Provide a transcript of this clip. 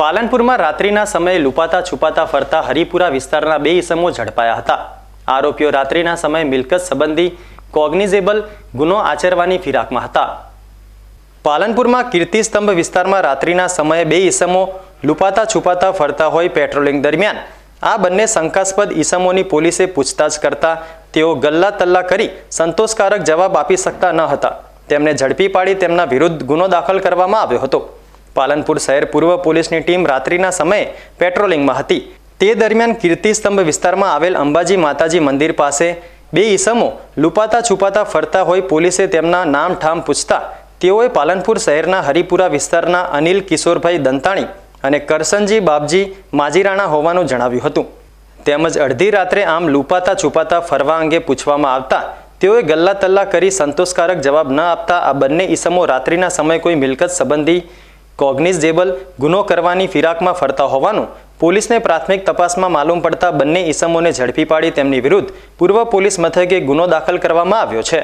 પાલનપુરમાં રાત્રિના સમયે લુપાતા છુપાતા ફરતા હરિપુરા વિસ્તારના બે ઈસમો ઝડપાયા હતા. આરોપીઓ રાત્રિના સમયે મિલકત સંબંધી કોગ્નિઝેબલ ગુનો આચરવાની ફિરાકમાં હતા. પાલનપુરમાં કીર્તિસ્તંભ વિસ્તારમાં રાત્રિના સમયે બે ઈસમો લુપાતા છુપાતા ફરતા હોય પેટ્રોલિંગ દરમિયાન. આ બંને શંકાસ્પદ ઈસમોની પોલીસે પૂછતાછ કરતા તેઓ ગલ્લા તલ્લા કરી સંતોષકારક જવાબ આપી શકતા ન હતા. તેમને ઝડપી પાડી તેમના વિરુદ્ધ ગુનો દાખલ કરવામાં આવ્યો હતો. પાલનપુર શહેર પૂર્વ પોલીસની ટીમ રાત્રિના સમયે પેટ્રોલિંગમાં હતી. તે દરમિયાન કીર્તિસ્તંભ વિસ્તારમાં આવેલ અંબાજી માતાજી મંદિર પાસે બે ઈસમો લુપાતા છુપાતા ફરતા હોય પોલીસે તેમના નામ ઠામ પૂછતા તેઓએ પાલનપુર શહેરના હરિપુરા વિસ્તારના અનિલ કિશોરભાઈ દંતાણી અને કરસનજી બાપજી માજીરાણા હોવાનું જણાવ્યું હતું. તેમજ અડધી રાત્રે આમ લુપાતા છુપાતા ફરવા અંગે પૂછવામાં આવતા તેઓએ ગલ્લા તલ્લા કરી સંતોષકારક જવાબ ન આપતા આ બંને ઈસમો રાત્રિના સમયે કોઈ મિલકત સંબંધી કોગ્નિઝેબલ ગુનો કરવાની ફિરાકમાં ફરતા હોવાનું પોલીસને પ્રાથમિક તપાસમાં માલુમ પડતા બંને ઈસમોને ઝડપી પાડી તેમની વિરુદ્ધ પૂર્વ પોલીસ મથકે ગુનો દાખલ કરવામાં આવ્યો છે.